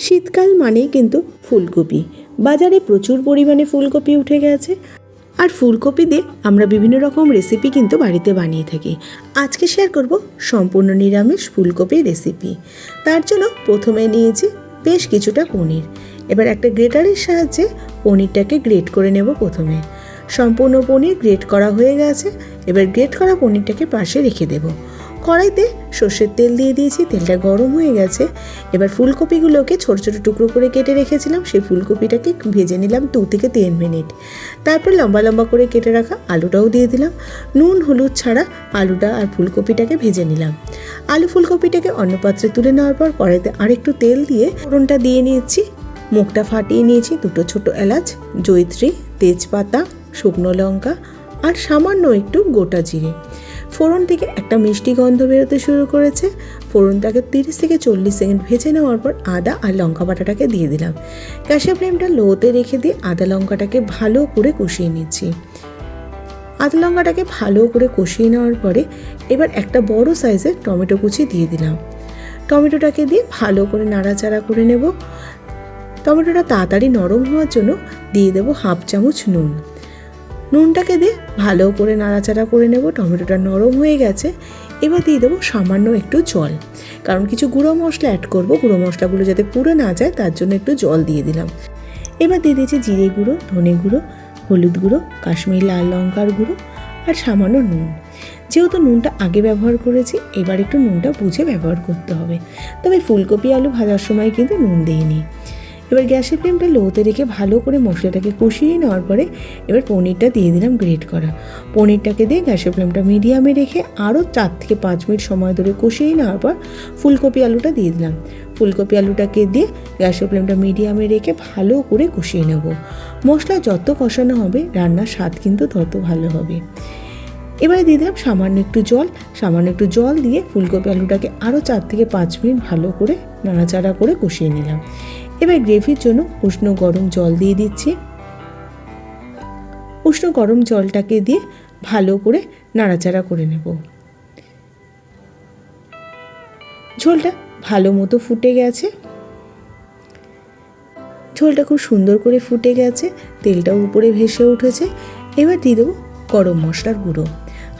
শীতকাল মানেই কিন্তু ফুলকপি। বাজারে প্রচুর পরিমাণে ফুলকপি উঠে গেছে। আর ফুলকপি দিয়ে আমরা বিভিন্ন রকম রেসিপি কিন্তু বাড়িতে বানিয়ে থাকি। আজকে শেয়ার করব সম্পূর্ণ নিরামিষ ফুলকপির রেসিপি তার জন্য প্রথমে নিয়েছি বেশ কিছুটা পনির। এবার একটা গ্রেটারের সাহায্যে পনিরটাকে গ্রেট করে নেব প্রথমে। সম্পূর্ণ পনির গ্রেট করা হয়ে গেছে। এবার গ্রেট করা পনিরটাকে পাশে রেখে দেব। কড়াইতে সর্ষের তেল দিয়ে দিয়েছি, তেলটা গরম হয়ে গেছে। এবার ফুলকপিগুলোকে ছোট ছোট টুকরো করে কেটে রেখেছিলাম, সেই ফুলকপিটাকে ভেজে নিলাম দু থেকে তিন মিনিট। তারপর লম্বা লম্বা করে কেটে রাখা আলুটাও দিয়ে দিলাম। নুন, হলুদ ছাড়া আলুটা আর ফুলকপিটাকে ভেজে নিলাম। আলু ফুলকপিটাকে অন্য পাত্রে তুলে নেওয়ার পর কড়াইতে আরেকটু তেল দিয়ে ফোড়নটা দিয়ে নিয়েছি। মুখটা ফাটিয়ে নিয়েছি দুটো ছোট এলাচ জৈত্রী তেজপাতা, শুকনো লঙ্কা আর সামান্য একটু গোটা জিরে। ফোড়ন থেকে একটা মিষ্টি গন্ধ বেরোতে শুরু করেছে। ফোড়নটাকে তিরিশ থেকে চল্লিশ সেকেন্ড ভেজে নেওয়ার পর আদা আর লঙ্কা বাটাটাকে দিয়ে দিলাম। গ্যাসের ফ্লেমটা লোতে রেখে দিয়ে আদা লঙ্কাটাকে ভালো করে কষিয়ে নিচ্ছি। আদা লঙ্কাটাকে ভালো করে কষিয়ে নেওয়ার পরে এবার একটা বড় সাইজের টমেটো কুচি দিয়ে দিলাম। টমেটোটাকে দিয়ে ভালো করে নাড়াচাড়া করে নেব। টমেটোটা তাড়াতাড়ি নরম হওয়ার জন্য দিয়ে দেবো হাফ চামচ নুন। নুনটাকে দিয়ে ভালো করে নাড়াচাড়া করে নেব, টমেটোটা নরম হয়ে গেছে। এবার দিয়ে দেবো সামান্য একটু জল। কারণ কিছু গুঁড়ো মশলা অ্যাড করব, গুঁড়ো মশলাগুলো যাতে পুড়ে না যায়, তার জন্য একটু জল দিয়ে দিলাম। এবার দিয়ে দিয়েছি জিরে গুঁড়ো, ধনে গুঁড়ো, হলুদ গুঁড়ো, কাশ্মীরি লাল লঙ্কার গুঁড়ো আর সামান্য নুন। যেহেতু নুনটা আগে ব্যবহার করেছি, এবার একটু নুনটা বুঝে ব্যবহার করতে হবে। তবে ফুলকপি আলু ভাজার সময় কিন্তু নুন দিইনি। এবার গ্যাসের ফ্লেমটা লোতে রেখে ভালো করে মশলাটাকে কষিয়ে নেওয়ার পরে এবার পনিরটা দিয়ে দিলাম গ্রেট করা। পনিরটাকে দিয়ে গ্যাসের ফ্লেমটা মিডিয়ামে রেখে আরও চার থেকে পাঁচ মিনিট সময় ধরে কষিয়ে নেওয়ার পর ফুলকপি আলুটা দিয়ে দিলাম। ফুলকপি আলুটাকে দিয়ে গ্যাসের ফ্লেমটা মিডিয়ামে রেখে ভালো করে কষিয়ে নেব। মশলা যত কষানো হবে, রান্নার স্বাদ কিন্তু তত ভালো হবে। এবারে দিয়ে দিলাম সামান্য একটু জল। সামান্য একটু জল দিয়ে ফুলকপি আলুটাকে আরও চার থেকে পাঁচ মিনিট ভালো করে নাড়াচাড়া করে কষিয়ে নিলাম। এবার গ্রেভির জন্য উষ্ণ গরম জল দিয়ে দিচ্ছি। উষ্ণ গরম জলটাকে দিয়ে ভালো করে নাড়াচাড়া করে নেব। ঝোলটা ভালো মতো ফুটে গেছে। ঝোলটা খুব সুন্দর করে ফুটে গেছে। তেলটাও উপরে ভেসে উঠেছে। এবার দিয়ে দেবো গরম মশলার গুঁড়ো।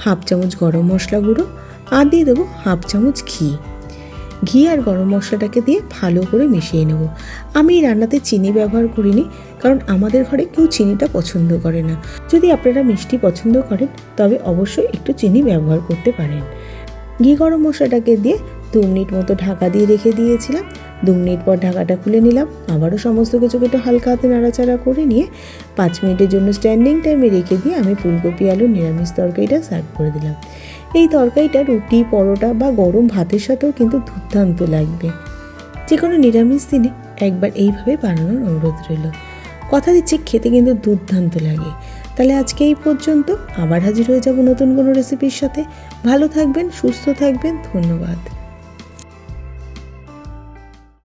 হাফ চামচ গরম মশলা গুঁড়ো আর দিয়ে দেবো হাফ চামচ ঘি। ঘি আর গরম মশলাটাকে দিয়ে ভালো করে মিশিয়ে নেব। আমি এই রান্নাতে চিনি ব্যবহার করিনি, কারণ আমাদের ঘরে কেউ চিনিটা পছন্দ করে না। যদি আপনারা মিষ্টি পছন্দ করেন, তবে অবশ্যই একটু চিনি ব্যবহার করতে পারেন। ঘি গরম মশলাটাকে দিয়ে দু মিনিট মতো ঢাকা দিয়ে রেখে দিয়েছিলাম। দু মিনিট পর ঢাকাটা খুলে নিলাম। আবারও সমস্ত কিছুকে একটু হালকা হাতে নাড়াচাড়া করে নিয়ে পাঁচ মিনিটের জন্য স্ট্যান্ডিং টাইমে রেখে দিয়ে আমি ফুলকপি, আলু, নিরামিষ তরকারিটা সার্ভ করে দিলাম। এই তরকারিটা রুটি, পরোটা বা গরম ভাতের সাথেও কিন্তু দুর্দান্ত লাগবে। যে কোনো নিরামিষ দিনে একবার এইভাবে বানানোর অনুরোধ রইল। কথা দিচ্ছি, খেতে কিন্তু দুর্দান্ত লাগে। তাহলে আজকে এই পর্যন্ত। আবার হাজির হয়ে যাব নতুন কোনো রেসিপির সাথে। ভালো থাকবেন, সুস্থ থাকবেন, ধন্যবাদ।